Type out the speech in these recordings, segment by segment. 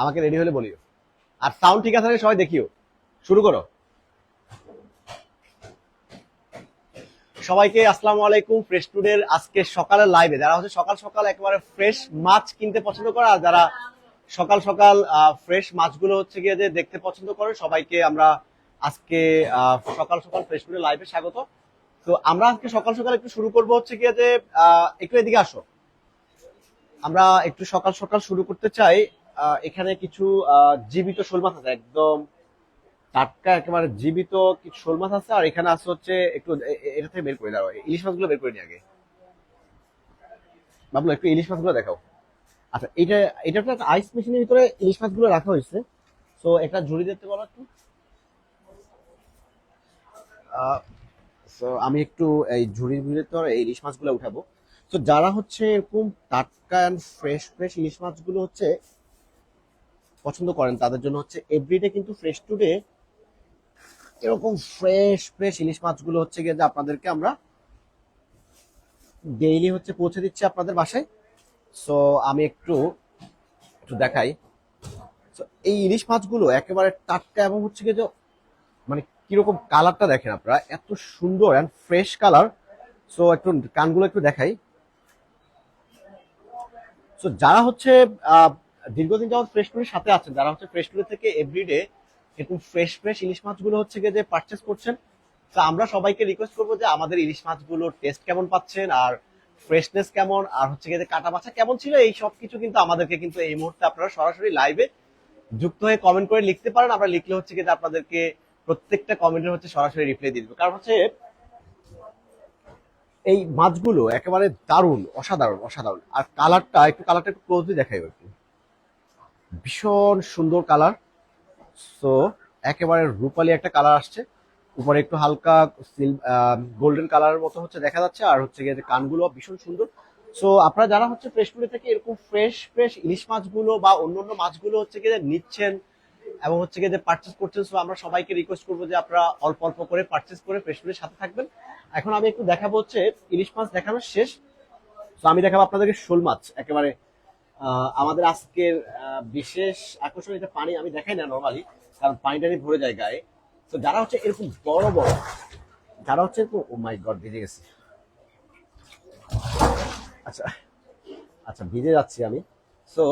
আমাকে রেডি হলে বলিও। আর সাউন্ড ঠিক আছে সবাই দেখিও। শুরু করো। সবাইকে আসসালামু আলাইকুম ফ্রেশ টুডের আজকে সকালের লাইভে যারা হচ্ছে সকাল সকাল একেবারে ফ্রেশ মাছ কিনতে পছন্দ করে, আর যারা সকাল সকাল ফ্রেশ মাছগুলো হচ্ছে গিয়ে যে দেখতে পছন্দ করে, সবাইকে আমরা আজকে সকাল সকাল ফ্রেশ টুডের লাইভে স্বাগত। তো আমরা আজকে সকাল সকাল একটু শুরু করব হচ্ছে গিয়ে যে একটু এদিকে আসো। আমরা একটু সকাল সকাল শুরু করতে চাই। এখানে কিছু জীবিত শোল মাছ আছে, একদম টাটকা, একেবারে জীবিত কিছু শোল মাছ আছে, আর এখানে আছে হচ্ছে একটু এটা থেকে বের করে দাও ইলিশ মাছগুলো বের করে নি আগে। বাবলু, একটু ইলিশ মাছগুলো দেখাও। আচ্ছা এটা এটা একটা আইস মেশিনের ভিতরে ইলিশ মাছগুলো রাখা হয়েছে। তো একটা ঝুড়ি দিতে বলো একটু। আমি একটু এই ঝুড়ির ভিতরে এই ইলিশ মাছগুলো উঠাবো। তো যারা হচ্ছে এরকম টাটকা অ্যান্ড ফ্রেশ ফ্রেশ ইলিশ মাছগুলো হচ্ছে পছন্দ করেন তাদের জন্য হচ্ছে এভরিডে কিন্তু ফ্রেশ টুডে এরকম ফ্রেশ ফ্রেশ ইলিশ মাছগুলো হচ্ছে গিয়ে যে আপনাদেরকে আমরা ডেইলি হচ্ছে পৌঁছে দিচ্ছি আপনাদের বাসায়। সো আমি একটু একটু দেখাই। So, এই ইলিশ মাছগুলো একেবারে টাটকা এবং হচ্ছে গিয়ে যে মানে কীরকম কালারটা দেখেন আপনারা এত সুন্দর অ্যান্ড ফ্রেশ কালার সো একটু কানগুলো একটু দেখাই। সো যারা হচ্ছে দীর্ঘদিন যাওয়ার ফ্রেশ টুরের সাথে আছেন। যারা হচ্ছে ফ্রেশ টুরের থেকে এভরিডে এরকম ফ্রেশ ফ্রেশ ইলিশ মাছগুলো হচ্ছে গিয়ে যে পারচেস করছেন, তো আমরা সবাইকে রিকোয়েস্ট করব যে আমাদের ইলিশ মাছগুলোর টেস্ট কেমন পাচ্ছেন, আর ফ্রেশনেস কেমন, আর হচ্ছে গিয়ে যে কাটা বাছা কেমন ছিল, এই সব কিছু কিন্তু আমাদেরকে কিন্তু এই মুহূর্তে আপনারা সরাসরি লাইভে যুক্ত হয়ে কমেন্ট করে লিখতে পারেন। আমরা লিখলে হচ্ছে গিয়ে আপনাদেরকে প্রত্যেকটা কমেন্টের হচ্ছে সরাসরি রিপ্লাই দিয়ে দেবো। কারণ হচ্ছে এই মাছগুলো একেবারে দারুণ, অসাধারণ অসাধারণ। আর কালারটা একটু কালারটা একটু ক্লোজলি দেখাই ভীষণ সুন্দর কালার। সো একেবারে রূপালি একটা কালার আসছে। উপরে একটু হালকা গোল্ডেন কালারের মতো হচ্ছে দেখা যাচ্ছে। আর হচ্ছে গিয়ে কানগুলো ভীষণ সুন্দর। সো আপনারা যারা হচ্ছে ফ্রেশ ফুডে থেকে এরকম ফ্রেশ ফ্রেশ ইলিশ মাছগুলো বা অন্য অন্য মাছগুলো হচ্ছে গিয়ে নিচ্ছেন এবং হচ্ছে গিয়ে যে পার্চেস করছেন সো আমরা সবাইকে রিকোয়েস্ট করব যে আপনারা অল্প অল্প করে পার্চেস করে ফ্রেশ ফুডের সাথে থাকবেন। এখন আমি একটু দেখাবো হচ্ছে ইলিশ মাছ দেখানো শেষ। তো আমি দেখাবো আপনাদেরকে শোল মাছ, একেবারে আমাদের আজকের বিশেষ আকর্ষণ এটা পানি আমি দেখাই না নর্মালি কারণ পানি টানি ভরে যায় গায়ে। তো যারা হচ্ছে এরকম বড় বড়, যারা হচ্ছে এরকম ও মাই গড ভিজে গেছে। আচ্ছা আচ্ছা ভিজে যাচ্ছি আমি। সো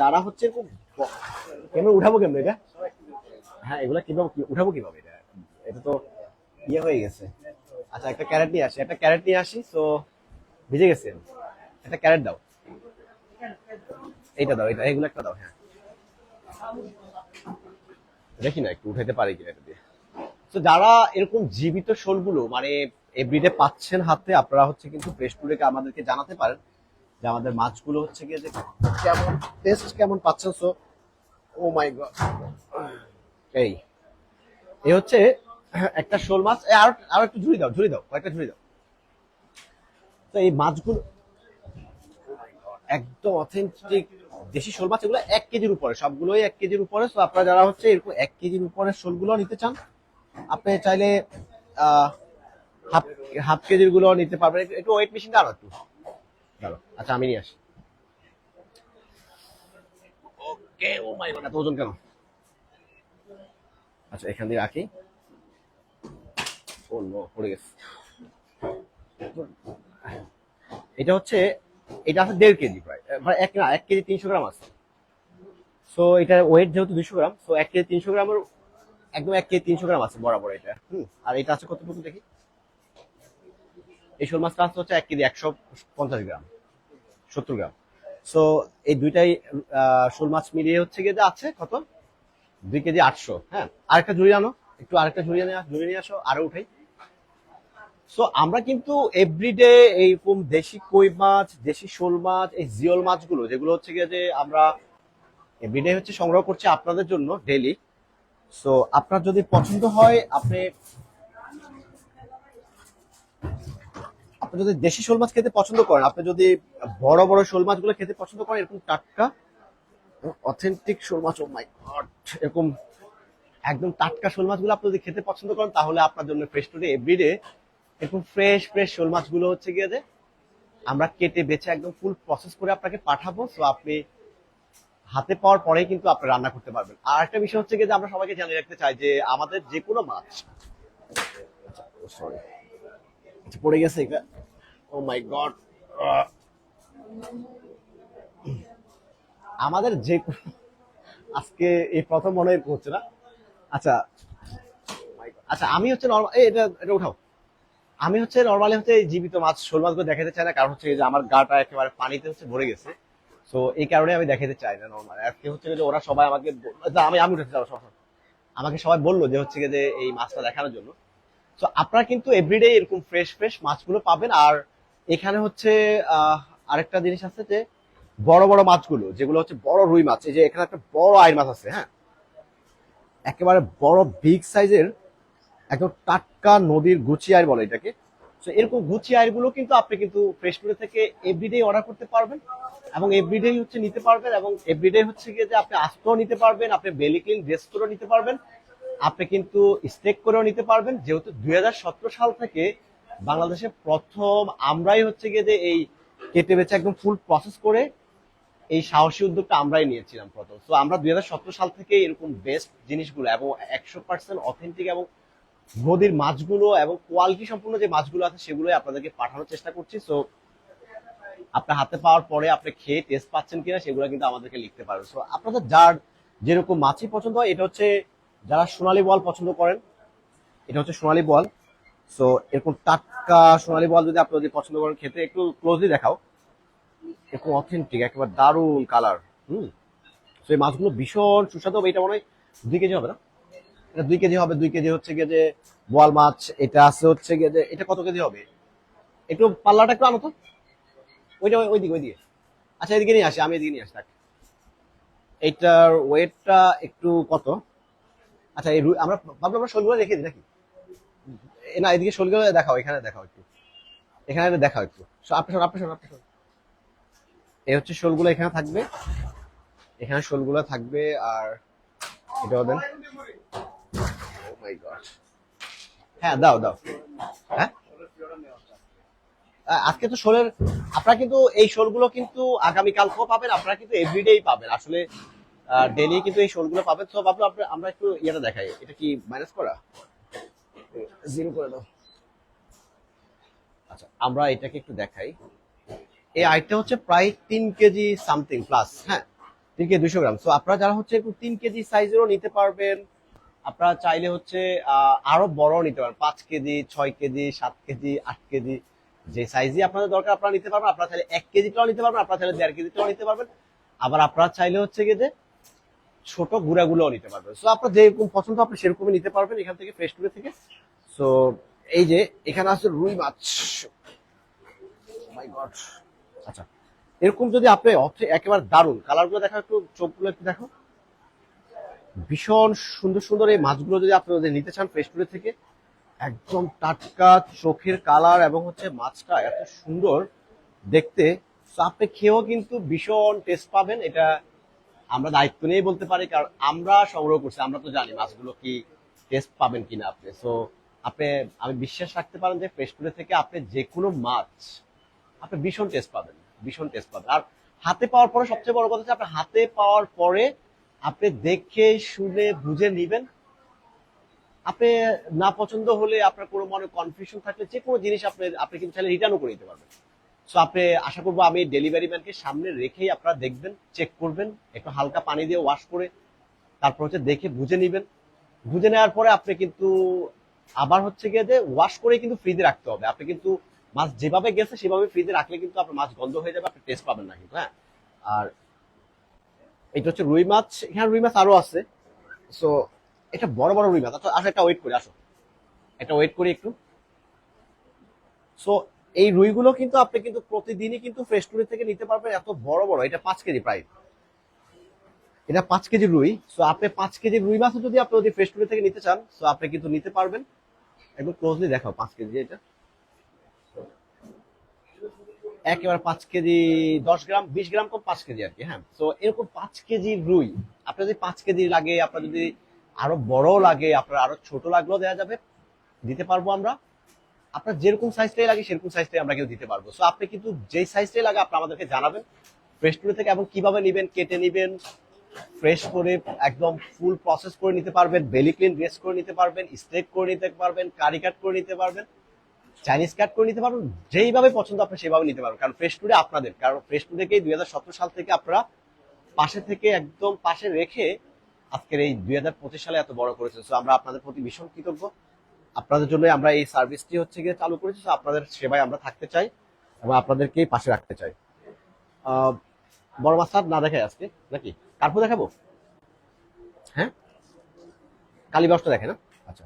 যারা হচ্ছে এরকম কেমন উঠাবো কেমন এটা? হ্যাঁ এগুলা কীভাবে উঠাবো কীভাবে এটা? এটা তো ইয়ে হয়ে গেছে। আচ্ছা একটা ক্যারেট নিয়ে আসি, একটা ক্যারেট নিয়ে আসি সো ভিজে গেছে। একটা ক্যারেট দাও। এইটা দাও এটা এগুলো একটা দাও হ্যাঁ। দেখি না, একটু উঠাইতে পারি কিনা এটা দিয়ে। তো যারা এরকম জীবিত শোলগুলো মানে এভরিডে পাচ্ছেন হাতে, আপনারা হচ্ছে কিন্তু ফ্রেশ টুরেকে আমাদেরকে জানাতে পারেন যে আমাদের মাছগুলো হচ্ছে গিয়ে যে কেমন টেস্ট কেমন পাচ্ছেন সো ও মাই গড এই এই হচ্ছে একটা শোল মাছ। আর আর একটু ঝুড়ি দাও ঝুড়ি দাও, কয়েকটা ঝুড়ি দাও। তো এই মাছগুলো একদম অথেন্টিক দেশি শোল মাছ, এগুলো এক কেজির উপরে, সবগুলোই এক কেজির উপরে। তো আপনারা যারা হচ্ছে এরকম এক কেজির উপরে শোলগুলো নিতে চান, আপনি চাইলে হাফ হাফ কেজিরগুলো নিতে পারবেন। একটু- ওয়েট মেশিন দাঁড়াও একটু। আচ্ছা আমি নিয়ে আসি। ওকে ও মাই গড ওজন কেন? আচ্ছা এখান দিয়ে রাখি। ও নো পড়ে গেছে। এটা হচ্ছে এটা আছে দেড় কেজি প্রায়। মানে এক না, এক কেজি তিনশো গ্রাম আছে। সো এটা ওয়েট যেহেতু দুশো গ্রাম সো এক কেজি তিনশো গ্রামের একদম এক কেজি তিনশো গ্রাম আছে বরাবর এটা। হুম, আর এটা আছে কতটুকু দেখি? এই শোল মাছটা আছে হচ্ছে এক কেজি একশো পঞ্চাশ গ্রাম, সত্তর গ্রাম। সো এই দুইটাই শোল মাছ মিলিয়ে হচ্ছে গিয়ে আছে কত? দুই কেজি আটশো হ্যাঁ। আরেকটা ঝুড়ি আনো, একটু আরেকটা ঝুড়ি নিয়ে ঝুড়ি নিয়ে আসো, আরও উঠাই। সো আমরা কিন্তু এভরিডে এইরকম দেশি কই মাছ, দেশি শোল মাছ, এই জিওল মাছগুলো, যেগুলো হচ্ছে গিয়ে যে আমরা এভরিডে হচ্ছে সংগ্রহ করছি আপনাদের জন্য ডেলি সো আপনার যদি পছন্দ হয়, আপনি আপনি যদি দেশি শোল মাছ খেতে পছন্দ করেন, আপনি যদি বড় বড় শোল মাছগুলো খেতে পছন্দ করেন, এরকম টাটকা অথেন্টিক শোল মাছ ও মাই গড এরকম একদম টাটকা শোল মাছগুলো আপনি যদি খেতে পছন্দ করেন, তাহলে আপনার জন্য ফ্রেশ টুডে এভরিডে এরকম ফ্রেশ ফ্রেশ শোল মাছগুলো হচ্ছে গিয়ে যে আমরা কেটে বেছে একদম ফুল প্রসেস করে আপনাকে পাঠাবো। সো আপনি হাতে পাওয়ার পরেই কিন্তু আপনি রান্না করতে পারবেন। আর একটা বিষয় হচ্ছে কি যে আমরা সবাইকে জানিয়ে রাখতে চাই যে আমাদের যে কোনো মাছ সরি পড়ে গেছে এটা। ও মাই গড আমাদের যে আজকে এই প্রথম মনে হচ্ছে না। আচ্ছা আচ্ছা আমি হচ্ছে নর্মাল এটা এটা উঠাও। আমি হচ্ছে নর্মালি হচ্ছে জীবিত মাছ, শোল মাছগুলো দেখাতে চাই না, কারণ হচ্ছে যে আমার গাটা একেবারে পানিতে হচ্ছে ভরে গেছে। তো এই কারণে আমি দেখাতে চাই না নর্মাল আজকে হচ্ছে যে ওরা সবাই আমাকে আমি আমি উঠেছি সব। আমাকে সবাই বলল যে হচ্ছে যে এই মাছটা দেখানোর জন্য। তো আপনারা কিন্তু এভরিডে এরকম ফ্রেশ ফ্রেশ মাছগুলো পাবেন। আর এখানে হচ্ছে আরেকটা জিনিস আছে যে বড় বড় মাছগুলো, যেগুলো হচ্ছে বড় রুই মাছ, এই যে এখানে একটা বড় আইর মাছ আছে হ্যাঁ? একেবারে বড় বিগ সাইজের একদম টাটকা নদীর গুচি আইর বলে এটাকে। তো এরকম গুচি আইরগুলো কিন্তু আপনি কিন্তু ফ্রেশ থেকে এভরিডে অর্ডার করতে পারবেন এবং এভরিডে হচ্ছে নিতে পারবেন এবং এভরিডে হচ্ছে গিয়ে যে আপনি আস্তও নিতে পারবেন, আপনি বেলি ক্লিন ড্রেস করেও নিতে পারবেন, আপনি কিন্তু স্টেক করেও নিতে পারবেন। যেহেতু দুই হাজার সতেরো সাল থেকে বাংলাদেশে প্রথম আমরাই হচ্ছে গিয়ে যে এই কেটে বেচে একদম ফুল প্রসেস করে এই সাহসী উদ্যোগটা আমরাই নিয়েছিলাম প্রথম। তো আমরা দুই হাজার সতেরো সাল থেকে এরকম বেস্ট জিনিসগুলো এবং একশো পার্সেন্ট অথেন্টিক এবং নদীর মাছগুলো এবং কোয়ালিটি সম্পূর্ণ যে মাছগুলো আছে সেগুলোই আপনাদেরকে পাঠানোর চেষ্টা করছি। সো আপনার হাতে পাওয়ার পরে আপনি খেয়ে টেস্ট পাচ্ছেন কিনা সেগুলো কিন্তু আমাদেরকে লিখতে পারবেন সো আপনাদের যার যেরকম মাছই পছন্দ হয়, এটা হচ্ছে যারা সোনালী বল পছন্দ করেন, এটা হচ্ছে সোনালী বল। সো এরকম টাটকা সোনালী বল যদি আপনি যদি পছন্দ করেন খেতে, একটু ক্লোজলি দেখাও। এরকম অথেন্টিক একেবারে দারুণ কালার হুম। তো এই মাছগুলো ভীষণ সুস্বাদু হবে, এটা মনে হয় দুই কেজি হবে না? এটা দুই কেজি হবে, দুই কেজি হচ্ছে গিয়ে যে বোয়াল মাছ, এটা আছে হচ্ছে গিয়ে যে, এটা কত কেজি হবে? একটু পাল্লাটা একটু আনো তো। ওইটা ওই- ওইদিকে ওইদিকে। আচ্ছা এদিকে নিয়ে আসি, আমি এদিকে নিয়ে আসি, থাক। এইটার ওয়েটটা একটু কত? আচ্ছা এই আমরা ভাবলাম আমরা শোলগুলো রেখে দিই নাকি? না, এদিকে শোলগুলো দেখাও, এখানে দেখাও একটু। এখানে দেখাও একটু। আপনি শোন আপনি শোন আপনি শোন। এই হচ্ছে শোলগুলো এখানে থাকবে। এখানে শোলগুলো থাকবে, আর এটাও দেন। My God. হ্যাঁ দাও দাও। হ্যাঁ? আজকে তো শোলের আপনারা কিন্তু এই শোলগুলো কিন্তু আগামী কালকেও পাবেন আপনারা কিন্তু এভরিডেই পাবেন। আসলে ডেলি কিন্তু এই শোলগুলো পাবেন। তো ভাবলো আপনি- আমরা একটু ইয়েটা দেখাই। এটা কি মাইনাস করা? জিরো করে দাও। আচ্ছা আমরা এটাকে একটু দেখাই। এই আইটটা হচ্ছে প্রায় তিন কেজি সামথিং প্লাস হ্যাঁ? তিন কেজি দুশো গ্রাম। তো আপনারা যারা হচ্ছে একটু তিন কেজি সাইজেরও নিতে পারবেন আপনারা চাইলে হচ্ছে আরও বড় নিতে পারেন। পাঁচ কেজি, ছয় কেজি, সাত কেজি, আট কেজি, যে সাইজই আপনাদের দরকার আপনারা নিতে পারবেন। আপনারা চাইলে এক কেজিটাও নিতে পারবেন, আপনারা চাইলে দেড় কেজিটাও নিতে পারবেন। আবার আপনারা চাইলে হচ্ছে গিয়ে যে ছোট গুঁড়াগুলোও নিতে পারবেন। সো আপনার যেরকম পছন্দ আপনি সেরকমই নিতে পারবেন এখান থেকে ফ্রেশ টুরে থেকে। সো এই যে এখানে আছে রুই মাছ। মাই গড আচ্ছা এরকম যদি আপনি একেবারে দারুণ। কালারগুলো দেখো একটু, চোখগুলো একটু দেখো ভীষণ সুন্দর সুন্দর এই মাছগুলো যদি আপনি যদি নিতে চান ফ্রেশ টুরে থেকে, একদম টাটকা চোখের কালার এবং হচ্ছে মাছটা এত সুন্দর দেখতে। আপনি খেয়েও কিন্তু ভীষণ টেস্ট পাবেন, এটা আমরা দায়িত্ব নিয়েই বলতে পারি, কারণ আমরা সংগ্রহ করছি, আমরা তো জানি মাছগুলো কি টেস্ট পাবেন কিনা আপনি। সো আপনি, আমি বিশ্বাস রাখতে পারেন যে ফ্রেশ টুরে থেকে আপনি যে কোনো মাছ আপনি ভীষণ টেস্ট পাবেন, ভীষণ টেস্ট পাবেন। আর হাতে পাওয়ার পরে সবচেয়ে বড় কথা হচ্ছে, আপনি হাতে পাওয়ার পরে আপনি দেখে, শুনে, বুঝে নিবেন। আপনি না পছন্দ হলে আপনার কোনো মনে কনফিউশন থাকলে যে কোনো জিনিস আপনি আপনি কিন্তু চাইলে রিটার্নও করে দিতে পারবেন। সো আপনি আশা করব আমি ডেলিভারি ম্যানকে সামনে রেখেই আপনারা দেখবেন চেক করবেন, একটু হালকা পানি দিয়ে ওয়াশ করে, তারপর হচ্ছে দেখে, বুঝে নিবেন। বুঝে নেওয়ার পরে আপনি কিন্তু আবার হচ্ছে গিয়ে যে ওয়াশ করে কিন্তু ফ্রিজে রাখতে হবে। আপনি কিন্তু মাছ যেভাবে গেছে সেভাবে ফ্রিজে রাখলে কিন্তু আপনার মাছ গন্ধ হয়ে যাবে, আপনি টেস্ট পাবেন না কিন্তু হ্যাঁ? আর এটা হচ্ছে রুই মাছ, এখানে রুই মাছ আরও আছে। সো এটা বড় বড় রুই মাছ। আচ্ছা আসো একটা ওয়েট করি, আসো। একটা ওয়েট করি একটু। সো এই রুইগুলো কিন্তু আপনি কিন্তু প্রতিদিনই কিন্তু ফ্রেশ টুরি থেকে নিতে পারবেন এত বড় বড়। এটা পাঁচ কেজি প্রায়। এটা পাঁচ কেজি রুই। সো আপনি পাঁচ কেজি রুই মাছ যদি আপনি যদি ফ্রেশ টুরি থেকে নিতে চান সো আপনি কিন্তু নিতে পারবেন। একদম ক্লোজলি দেখাও, পাঁচ কেজি এটা। একেবারে পাঁচ কেজি, দশ গ্রাম, বিশ গ্রাম কম পাঁচ কেজি আর কি হ্যাঁ। তো এরকম পাঁচ কেজি রুই, আপনার যদি পাঁচ কেজি লাগে, আপনার যদি আরও বড় লাগে, আপনার আরও ছোট লাগলেও দেওয়া যাবে, দিতে পারব আমরা। আপনার যেরকম সাইজটাই লাগে, সেরকম সাইজটাই আমরা কিন্তু দিতে পারব। সো আপনি কিন্তু যেই সাইজটাই লাগে, আপনি আমাদেরকে জানাবেন ফ্রেশ থেকে এবং কীভাবে নিবেন, কেটে নিবেন ফ্রেশ করে একদম ফুল প্রসেস করে নিতে পারবেন বেলি ক্লিন ড্রেস করে নিতে পারবেন স্টেক করে নিতে পারবেন কারি কাট করে নিতে পারবেন। চাইনিজ কাট করে নিতে পারবেন যেইভাবে পছন্দ আপনি সেভাবে নিতে পারবেন কারণ ফ্রেশ টুডে আপনাদের, কারণ ফ্রেশ টুডেকেই দুই হাজার সতেরো সাল থেকে আপনারা পাশে থেকে একদম পাশে রেখে আজকের এই দুই হাজার পঁচিশ সালে এত বড় করেছেন। সো আমরা আপনাদের প্রতি ভীষণ কৃতজ্ঞ। আপনাদের জন্য আমরা এই সার্ভিসটি হচ্ছে গিয়ে চালু করেছি। So, আপনাদের সেবায় আমরা থাকতে চাই এবং আপনাদেরকেই পাশে রাখতে চাই। বড় মাস্টার না দেখায় আজকে, নাকি? কার্পু দেখাবো? হ্যাঁ? কালীবাউসটা দেখে না আচ্ছা।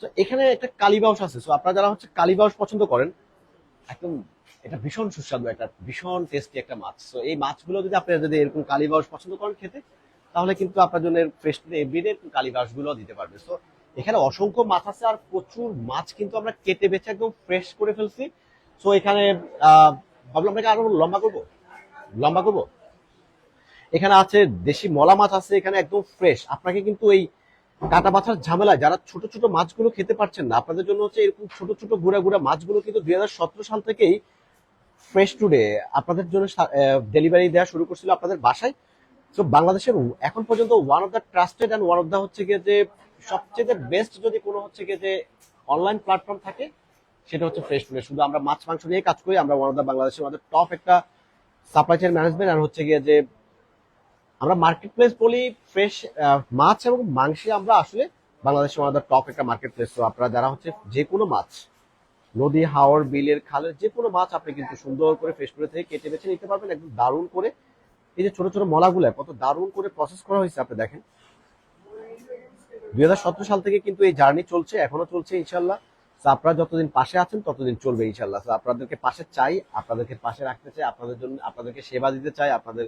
তো এখানে একটা কালীবাউস আছে। সো আপনারা যারা হচ্ছে কালীবাউস পছন্দ করেন, একদম এটা ভীষণ সুস্বাদু, একটা ভীষণ টেস্টি একটা মাছ। তো এই মাছগুলো যদি আপনারা যদি এরকম কালীবাউস পছন্দ করেন খেতে, তাহলে কিন্তু আপনার জন্য ফ্রেশ এভরিডে কালীবাউসগুলো দিতে পারবে। তো এখানে অসংখ্য মাছ আছে আর প্রচুর মাছ কিন্তু আমরা কেটে বেছে একদম ফ্রেশ করে ফেলছি। তো এখানে ভাবলাম আপনাকে আরও লম্বা করব? লম্বা করব? এখানে আছে দেশি মলা মাছ আছে, এখানে একদম ফ্রেশ আপনাকে কিন্তু এই কাটা বাছার ঝামেলায় যারা ছোট ছোট মাছগুলো খেতে পারছেন না, আপনাদের জন্য হচ্ছে এরকম ছোট ছোট গুড়া গুড়া মাছগুলো কিন্তু দুই সাল থেকেই ফ্রেশ টুডে আপনাদের জন্য ডেলিভারি দেওয়া শুরু করছিল আপনাদের বাসায়। তো বাংলাদেশের এখন পর্যন্ত one of the trusted and one of the হচ্ছে গিয়ে যে সবচেয়ে বেস্ট যদি কোনো হচ্ছে গিয়ে যে অনলাইন প্ল্যাটফর্ম থাকে, সেটা হচ্ছে ফ্রেশ টুডে শুধু আমরা মাছ, মাংস নিয়ে কাজ করি, আমরা ওয়ান অফ দ্য বাংলাদেশের মধ্যে টপ একটা সাপ্লাই চেইন ম্যানেজমেন্ট আর হচ্ছে গিয়ে যে আমরা মার্কেট প্লেস বলি ফ্রেশ মাছ এবং মাংসে আমরা আসলে বাংলাদেশের আমাদের টপ একটা মার্কেট প্লেস তো আপনারা যারা হচ্ছে যে কোনো মাছ, নদী, হাওর, বিলের, খালের যে কোনো মাছ আপনি কিন্তু সুন্দর করে ফ্রেশ করে থেকে কেটে বেছে নিতে পারবেন, একদম দারুণ করে। এই যে ছোট ছোট মলাগুলো, কত দারুণ করে প্রসেস করা হয়েছে আপনি দেখেন। দুই হাজার সতেরো সাল থেকে কিন্তু এই জার্নি চলছে, এখনও চলছে ইনশাল্লাহ আপনারা যতদিন পাশে আছেন, ততদিন চলবে ইনশাল্লাহ আপনাদেরকে পাশে চাই, আপনাদেরকে পাশে রাখতে চাই, আপনাদের জন্য, আপনাদেরকে সেবা দিতে চাই, আপনাদের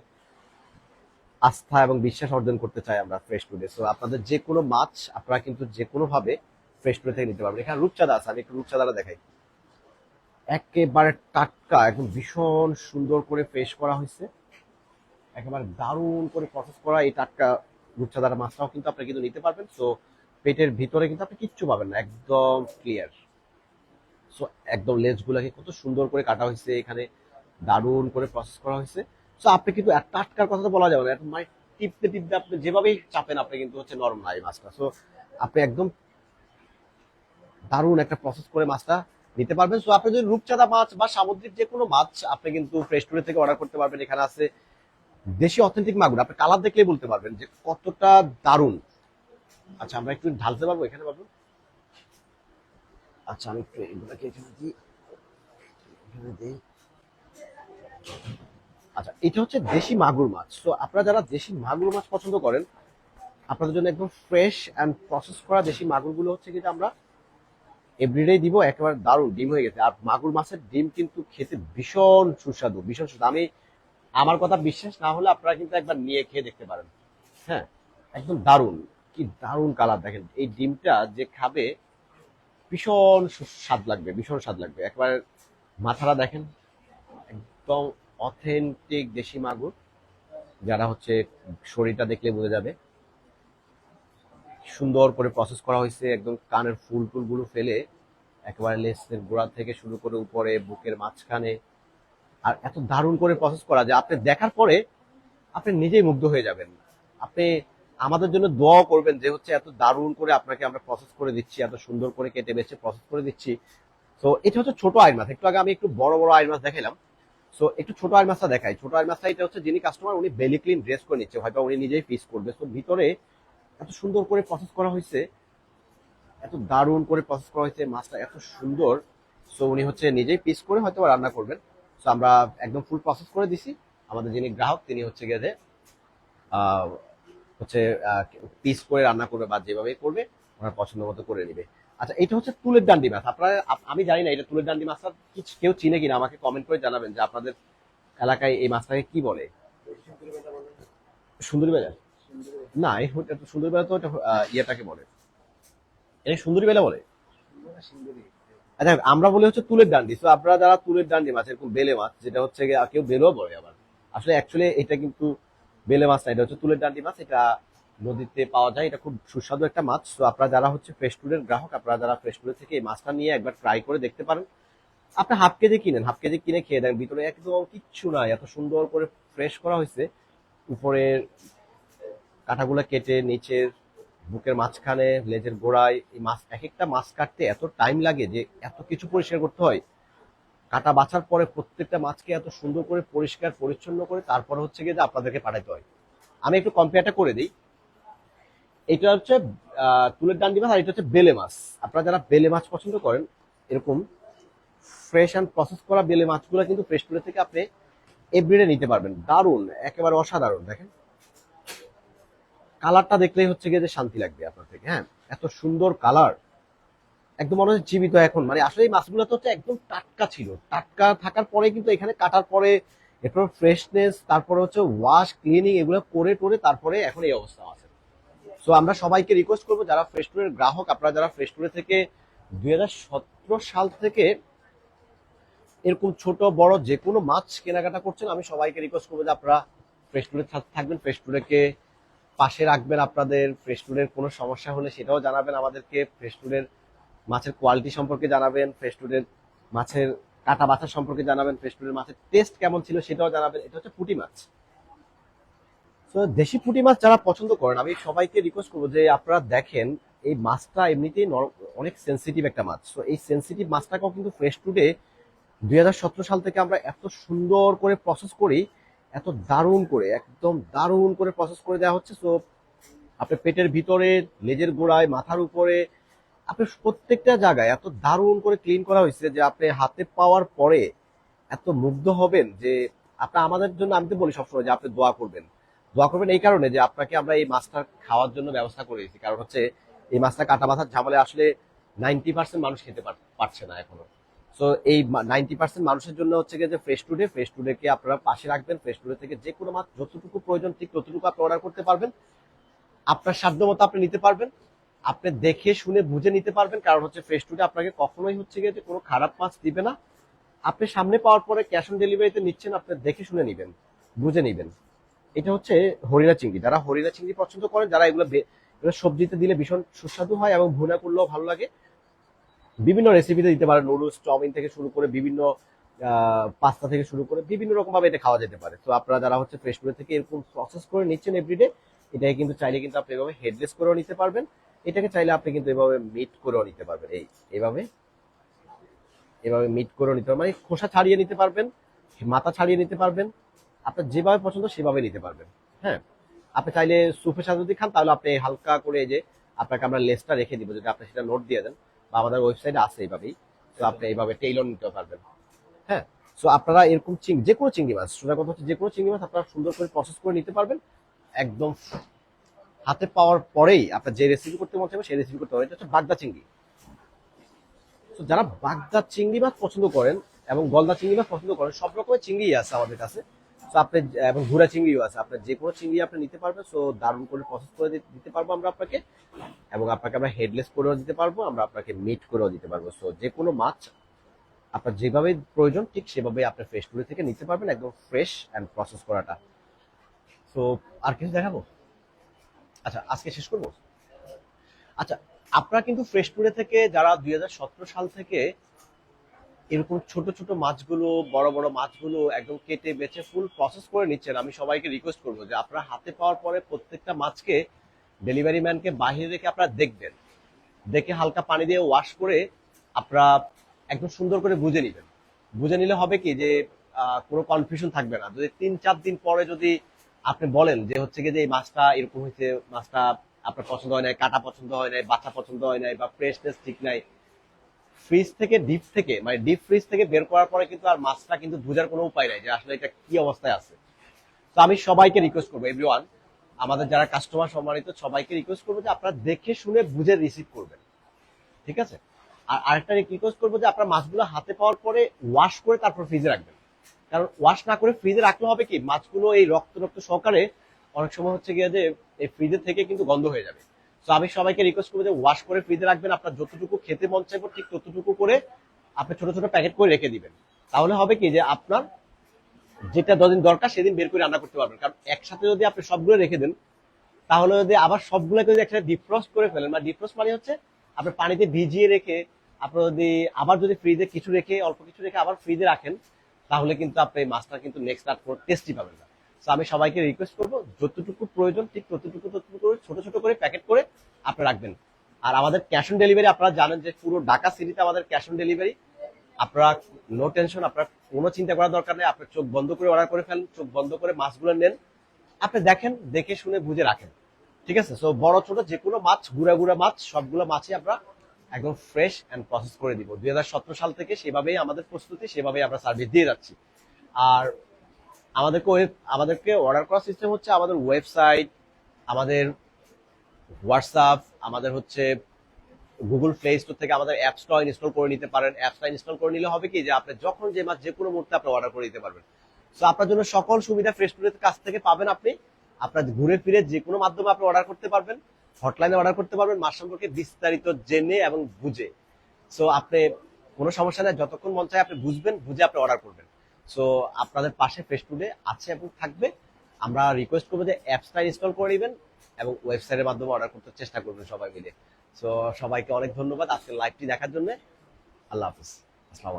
আস্থা এবং বিশ্বাস অর্জন করতে চাই আমরা ফ্রেশ ফুডে সো আপনাদের যে কোনো মাছ আপনারা কিন্তু যে কোনো ভাবে ফ্রেশ ফুডে থেকে নিতে পারবেন। এখানে রূপচাঁদা আছে, আমি একটু রূপচাঁদাটা দেখাই। একেবারে টাটকা, একদম ভীষণ সুন্দর করে ফ্রেশ করা হয়েছে। একেবারে দারুণ করে প্রসেস করা এই টাটকা রূপচাঁদার মাছটাও কিন্তু আপনি কিন্তু নিতে পারবেন। সো পেটের ভিতরে কিন্তু আপনি কিচ্ছু পাবেন না, একদম ক্লিয়ার সো একদম লেজগুলোকে কত সুন্দর করে কাটা হয়েছে, এখানে দারুণ করে প্রসেস করা হয়েছে। সো আপনি কিন্তু টাটকার কথা তো বলা যাবে না। মানে টিপতে টিপতে আপনি যেভাবেই চাপেন, আপনি কিন্তু হচ্ছে নরম না এই মাছটা। সো আপনি একদম দারুণ একটা প্রসেস করে মাছটা নিতে পারবেন। সো আপনি যদি রূপচাঁদা মাছ বা সামুদ্রিক যে কোনো মাছ আপনি কিন্তু ফ্রেশ টুরে থেকে অর্ডার করতে পারবেন। এখানে আছে দেশি অথেন্টিক মাগুর। আপনি কালার দেখলেই বলতে পারবেন যে কতটা দারুণ। আচ্ছা আমরা একটু ঢালতে পারব? এখানে পারব? আচ্ছা আমি একটু এগুলোকে এখানে দিই। এখানে দিই। আচ্ছা এটা হচ্ছে দেশি মাগুর মাছ। তো আপনারা যারা দেশি মাগুর মাছ পছন্দ করেন, আপনাদের জন্য একদম ফ্রেশ অ্যান্ড প্রসেস করা দেশি মাগুরগুলো হচ্ছে কিন্তু আমরা এভরিডে দিব, একেবারে দারুণ, ডিম হয়ে গেছে। আর মাগুর মাছের ডিম কিন্তু খেতে ভীষণ সুস্বাদু ভীষণ সুস্বাদু। আমি, আমার কথা বিশ্বাস না হলে আপনারা কিন্তু একবার নিয়ে খেয়ে দেখতে পারেন। হ্যাঁ একদম দারুণ, কি দারুণ কালার দেখেন। এই ডিমটা যে খাবে, ভীষণ স্বাদ লাগবে, ভীষণ স্বাদ লাগবে। একবার মাথাটা দেখেন, একদম অথেন্টিক দেশি মাগুর, যারা হচ্ছে শরীরটা দেখলে বোঝা যাবে। সুন্দর করে প্রসেস করা হয়েছে, একদম কানের ফুল টুলগুলো ফেলে, একেবারে লেসের গোড়া থেকে শুরু করে উপরে, বুকের মাঝখানে। আর এত দারুণ করে প্রসেস করা যে আপনি দেখার পরে আপনি নিজেই মুগ্ধ হয়ে যাবেন। আপনি আমাদের জন্য দোয়া করবেন যে হচ্ছে এত দারুণ করে আপনাকে আমরা প্রসেস করে দিচ্ছি, এত সুন্দর করে কেটে বেছে প্রসেস করে দিচ্ছি। তো এটা হচ্ছে ছোট আইন মাছ। একটু আগে আমি একটু বড় বড় আইন মাছ দেখাইলাম। সো একটু ছোট আইন মাছটা দেখাই। ছোট আইন মাছটা এটা হচ্ছে যিনি কাস্টমার উনি বেলি ক্লিন ড্রেস করে নিচ্ছে। হয়তো উনি নিজেই পিস করবে। সো ভিতরে এত সুন্দর করে প্রসেস করা হয়েছে। এত দারুণ করে প্রসেস করা হয়েছে মাছটা এত সুন্দর। সো উনি হচ্ছে নিজেই পিস করে হয়তো রান্না করবেন। সো আমরা একদম ফুল প্রসেস করে দিছি। আমাদের যিনি গ্রাহক তিনি হচ্ছে যে, হচ্ছে পিস করে রান্না করবে বা যেভাবে করবে ওনার পছন্দ মতো করে নিবে। আচ্ছা এটা হচ্ছে তুলের ডান্ডি মাছ। আপনারা আমি জানি না এটা তুলের ডান্ডি মাছটা কি- কেউ চিনে কিনা, আমাকে কমেন্ট করে জানাবেন যে আপনাদের এলাকায় এই মাছটাকে কি বলে। সুন্দরী বেলা? না সুন্দরী বেলা তো ইয়েটাকে বলে। এই সুন্দরী বেলা বলে? আচ্ছা আমরা বলি হচ্ছে তুলের ডান্ডি। তো আপনারা যারা তুলের ডান্ডি মাছ, এরকম বেলে মাছ, যেটা হচ্ছে কেউ বেলেও বলে আবার। আসলে অ্যাকচুয়ালি এটা কিন্তু বেলে মাছ না, এটা হচ্ছে তুলের ডান্ডি মাছ, এটা নদীতে পাওয়া যায়, এটা খুব সুস্বাদু একটা মাছ। তো আপনারা যারা হচ্ছে ফ্রেশ টুডের গ্রাহক, আপনারা যারা ফ্রেশ থেকে এই মাছটা নিয়ে একবার ট্রাই করে দেখতে পারেন। আপনি হাফ কেজি কিনেন হাফ কেজি কিনে খেয়ে দেন, ভিতরে একদম কিচ্ছু নাই, এত সুন্দর করে ফ্রেশ করা হয়েছে। উপরের কাঁটাগুলো কেটে, নিচের বুকের মাঝখানে, লেজের গোড়ায়, এই মাছ এক একটা মাছ কাটতে এত টাইম লাগে যে এত কিছু পরিষ্কার করতে হয়। কাটা বাছার পরে প্রত্যেকটা মাছকে এত সুন্দর করে পরিষ্কার, পরিচ্ছন্ন করে তারপরে হচ্ছে গিয়ে যে আপনাদেরকে পাঠাতে হয়। আমি একটু কম্পেয়ারটা করে দিই। এটা হচ্ছে তুলের ডান্ডি মাছ আর এটা হচ্ছে বেলে মাছ। আপনারা যারা বেলে মাছ পছন্দ করেন, এরকম ফ্রেশ অ্যান্ড প্রসেস করা বেলে মাছগুলো কিন্তু ফ্রেশ তুলে থেকে আপনি এভরিডে নিতে পারবেন। দারুণ, একেবারে অসাধারণ, দেখেন। কালারটা দেখলেই হচ্ছে গিয়ে যে শান্তি লাগবে আপনার থেকে হ্যাঁ? এত সুন্দর কালার। একদম মনে হচ্ছে জীবিত এখন। মানে আসলে এই মাছগুলো তো হচ্ছে একদম টাটকা ছিল। টাটকা থাকার পরে কিন্তু এখানে কাটার পরে এরপর ফ্রেশনেস তারপরে হচ্ছে ওয়াশ ক্লিনিং এগুলো করে টোরে তারপরে এখন এই অবস্থা আছে। সো আমরা সবাইকে রিকোয়েস্ট করব যারা ফ্রেশ টুরের গ্রাহক, আপনারা যারা ফ্রেশ থেকে দু হাজার সতেরো সাল থেকে এরকম ছোট, বড় যে কোনো মাছ কেনাকাটা করছেন, আমি সবাইকে রিকোয়েস্ট করব যে আপনারা ফ্রেশ থাকবেন ফ্রেশ টুরেকে পাশে রাখবেন আপনাদের ফ্রেশ কোনো সমস্যা হলে সেটাও জানাবেন আমাদেরকে ফ্রেশ মাছের কোয়ালিটি সম্পর্কে জানাবেন ফ্রেশ মাছের কাটা বাছা সম্পর্কে জানাবেন ফ্রেশ মাছের টেস্ট কেমন ছিল সেটাও জানাবেন, এটা হচ্ছে পুঁটি মাছ। তো দেশি পুঁটি মাছ যারা পছন্দ করেন, আমি সবাইকে রিকোয়েস্ট করব যে আপনারা দেখেন, এই মাছটা এমনিতেই অনেক সেন্সিটিভ একটা মাছ। তো এই সেন্সিটিভ মাছটাকেও কিন্তু ফ্রেশ টুডে দুই হাজার সতেরো সাল থেকে আমরা এত সুন্দর করে প্রসেস করি, এত দারুণ করে, একদম দারুণ করে প্রসেস করে দেওয়া হচ্ছে। তো আপনার পেটের ভিতরে, লেজের গোড়ায়, মাথার উপরে আপনি প্রত্যেকটা জায়গায় এত দারুণ করে ক্লিন করা হয়েছে যে আপনি হাতে পাওয়ার পরে এত মুগ্ধ হবেন যে, আপনার আমাদের জন্য আমি তো বলি সবসময় যে আপনি দোয়া করবেন। দোয়া করবেন এই কারণে যে আপনাকে আমরা এই মাছটা খাওয়ার জন্য ব্যবস্থা করে দিয়েছি। কারণ হচ্ছে এই মাছটা কাটা মাথার ঝামেলা আসলে নাইনটি পার্সেন্ট মানুষ খেতে পার- পারছে না এখনও। সো এই নাইনটি পার্সেন্ট মানুষের জন্য হচ্ছে গিয়ে যে ফ্রেশ টুডে ফ্রেশ টুডেকে আপনারা পাশে রাখবেন ফ্রেশ টুডে থেকে যে কোনো মাছ যতটুকু প্রয়োজন ঠিক ততটুকু আপনি অর্ডার করতে পারবেন। আপনার সাধ্য মতো আপনি নিতে পারবেন। আপনি দেখে, শুনে, বুঝে নিতে পারবেন। কারণ হচ্ছে ফ্রেশ টুডে আপনাকে কখনোই হচ্ছে গিয়ে যে কোনো খারাপ মাছ দিবে না। আপনি সামনে পাওয়ার পরে ক্যাশ অন ডেলিভারিতে নিচ্ছেন, আপনি দেখে, শুনে নেবেন, বুঝে নেবেন। এটা হচ্ছে হরিণা চিংড়ি। যারা হরিণা চিংড়ি পছন্দ করেন, যারা এগুলো এগুলো সবজিতে দিলে ভীষণ সুস্বাদু হয় এবং ভুনা করলেও ভালো লাগে। বিভিন্ন রেসিপিতে দিতে পারে নুডলস চাউমিন থেকে শুরু করে বিভিন্ন পাস্তা থেকে শুরু করে বিভিন্ন রকম ভাবে এটা খাওয়া যেতে পারে। তো আপনারা যারা হচ্ছে ফ্রেশ ফুড থেকে এরকম প্রসেস করে নিচ্ছেন এভরিডে এটাকে কিন্তু চাইলে কিন্তু আপনি এভাবে হেডলেস করেও নিতে পারবেন। এটাকে চাইলে আপনি কিন্তু এভাবে মিট করেও নিতে পারবেন। এই, এভাবে এভাবে মিট করেও নিতে পারবেন। মানে খোসা ছাড়িয়ে নিতে পারবেন, মাথা ছাড়িয়ে নিতে পারবেন। আপনার যেভাবে পছন্দ সেভাবে নিতে পারবেন। হ্যাঁ? আপনি চাইলে সুপের সাথে যদি খান, তাহলে আপনি হালকা করে যে আপনাকে আমরা লেসটা রেখে দিব, যদি আপনি সেটা নোট দিয়ে দেন, বা আমাদের ওয়েবসাইটে আছে এইভাবেই, তো আপনি এইভাবে টেইলর নিতে পারবেন। হ্যাঁ? সো আপনারা এরকম চিংড়ি যে কোনো চিংড়ি মাছ, সোজা কথা হচ্ছে যে কোনো চিংড়ি মাছ আপনারা সুন্দর করে প্রসেস করে নিতে পারবেন, একদম হাতে পাওয়ার পরেই আপনার যে রেসিপি করতে মন চাইবে, সেই রেসিপি করতে হবে এটা হচ্ছে বাগদা চিংড়ি। তো যারা বাগদা চিংড়ি মাছ পছন্দ করেন এবং গলদা চিংড়ি মাছ পছন্দ করেন, সব রকমের চিংড়ি আছে আমাদের কাছে। তো আপনি, এবং ঘুরা চিংড়িও আছে। আপনার যে কোনো চিংড়ি আপনি নিতে পারবেন সো দারুণ করে প্রসেস করে দিতে পারব আমরা আপনাকে। এবং আপনাকে আমরা হেডলেস করেও দিতে পারব, আমরা আপনাকে মিট করেও দিতে পারব। সো যে কোনো মাছ আপনার যেভাবে প্রয়োজন, ঠিক সেভাবে আপনি ফ্রেশ টুরে থেকে নিতে পারবেন, একদম ফ্রেশ অ্যান্ড প্রসেস করাটা। সো আর কিছু দেখাবো? আচ্ছা আজকে শেষ করব? আচ্ছা আপনারা কিন্তু ফ্রেশ টুরে থেকে যারা দুই হাজার সতেরো সাল থেকে এরকম ছোট ছোট মাছগুলো, বড় বড় মাছগুলো একদম কেটে বেছে ফুল প্রসেস করে নিচ্ছেন। আমি সবাইকে রিকোয়েস্ট করব যে আপনারা হাতে পাওয়ার পরে প্রত্যেকটা মাছকে ডেলিভারি ম্যানকে বাহিরে রেখে আপনারা দেখবেন। দেখে হালকা পানি দিয়ে ওয়াশ করে আপনারা একদম সুন্দর করে বুঝে নেবেন। বুঝে নিলে হবে কি যে কোনো কনফিউশন থাকবে না। যদি তিন চার দিন পরে যদি আপনি বলেন যে হচ্ছে কি যে এই মাছটা এরকম হয়েছে, মাছটা আপনার পছন্দ হয় নাই, কাটা পছন্দ হয় নাই বাচ্চা পছন্দ হয় নাই বা ফ্রেশনেস ঠিক নাই ফ্রিজ থেকে ডিপ থেকে মানে ডিপ ফ্রিজ থেকে বের করার পরে কিন্তু আর মাছটা কিন্তু বোঝার কোনো উপায় নাই যে আসলে এটা কি অবস্থায় আছে। তো আমি সবাইকে রিকোয়েস্ট করব এভরিওয়ান আমাদের যারা কাস্টমার সম্মানিত, সবাইকে রিকোয়েস্ট করব যে আপনারা দেখে শুনে বুঝে রিসিভ করবেন। ঠিক আছে? আর আরেকটা রিকোয়েস্ট করব যে আপনার মাছগুলো হাতে পাওয়ার পরে ওয়াশ করে তারপর ফ্রিজে রাখবেন। কারণ ওয়াশ না করে ফ্রিজে রাখলে হবে কি? মাছগুলো এই রক্ত রক্ত সহকারে অনেক সময় হচ্ছে গিয়ে যে এই ফ্রিজের থেকে কিন্তু গন্ধ হয়ে যাবে। তো আমি সবাইকে রিকোয়েস্ট করব যে ওয়াশ করে ফ্রিজে রাখবেন, আপনার যতটুকু খেতে মন চাইব ঠিক ততটুকু করে আপনি ছোট ছোট প্যাকেট করে রেখে দিবেন। তাহলে হবে কি যে আপনার যেটা যদিন দরকার সেদিন বের করে রান্না করতে পারবেন। কারণ একসাথে যদি আপনি সবগুলো রেখে দেন, তাহলে যদি আবার সবগুলোকে যদি একসাথে ডিফ্রস্ট করে ফেলেন, বা ডিফ্রস্ট মানে হচ্ছে আপনি পানিতে ভিজিয়ে রেখে, আপনি যদি আবার যদি ফ্রিজে কিছু রেখে, অল্প কিছু রেখে আবার ফ্রিজে রাখেন, তাহলে কিন্তু আপনি মাছটা কিন্তু নেক্সট আর কোনো টেস্টই পাবেন না। তো আমি সবাইকে রিকোয়েস্ট করব, যতটুকু প্রয়োজন, ঠিক ততটুকু ততটুকু ছোট ছোট করে প্যাকেট করে আপনি রাখবেন। আর আমাদের ক্যাশ অন ডেলিভারি আপনারা জানেন যে পুরো ঢাকা সিটিতে আমাদের ক্যাশ অন ডেলিভারি আপনারা নো টেনশন আপনার কোনো চিন্তা করার দরকার নেই, আপনার চোখ বন্ধ করে অর্ডার করে ফেলেন, চোখ বন্ধ করে মাছগুলো নেন, আপনি দেখেন, দেখে শুনে বুঝে রাখেন। ঠিক আছে? সো বড় ছোট যে কোনো মাছ, গুড়া গুড়া মাছ, সবগুলো মাছই আমরা একদম ফ্রেশ অ্যান্ড প্রসেস করে দিব। দুই হাজার সতেরো সাল থেকে সেভাবেই আমাদের প্রস্তুতি, সেভাবেই আমরা সার্ভিস দিয়ে যাচ্ছি। আর আমাদেরকে আমাদেরকে অর্ডার করার সিস্টেম হচ্ছে আমাদের ওয়েবসাইট আমাদের হোয়াটসঅ্যাপ আমাদের হচ্ছে গুগল প্লে স্টোর থেকে আমাদের অ্যাপ স্টোর ইনস্টল করে নিতে পারেন। অ্যাপসটা ইনস্টল করে নিলে হবে কি যে আপনি যখন যে মাছ যে কোনো মুহূর্তে আপনি অর্ডার করে দিতে পারবেন। সো আপনার জন্য সকল সুবিধা ফ্রেশ ফুডের কাছ থেকে পাবেন আপনি। আপনার ঘুরে ফিরে যে কোনো মাধ্যমে আপনি অর্ডার করতে পারবেন হটলাইনে অর্ডার করতে পারবেন মাছ সম্পর্কে বিস্তারিত জেনে এবং বুঝে। সো আপনি কোনো সমস্যা নেই, যতক্ষণ মন চায় আপনি বুঝবেন, বুঝে আপনি অর্ডার করবেন। সো আপনাদের পাশে ফ্রেশ টুডে আছে এবং থাকবে। আমরা রিকোয়েস্ট করব যে অ্যাপসটা ইনস্টল করে নেবেন এবং ওয়েবসাইটের মাধ্যমে অর্ডার করতে চেষ্টা করবেন সবাই মিলে। সো সবাইকে অনেক ধন্যবাদ আজকের লাইভটি দেখার জন্য। আল্লাহ হাফিজ। আসসালামু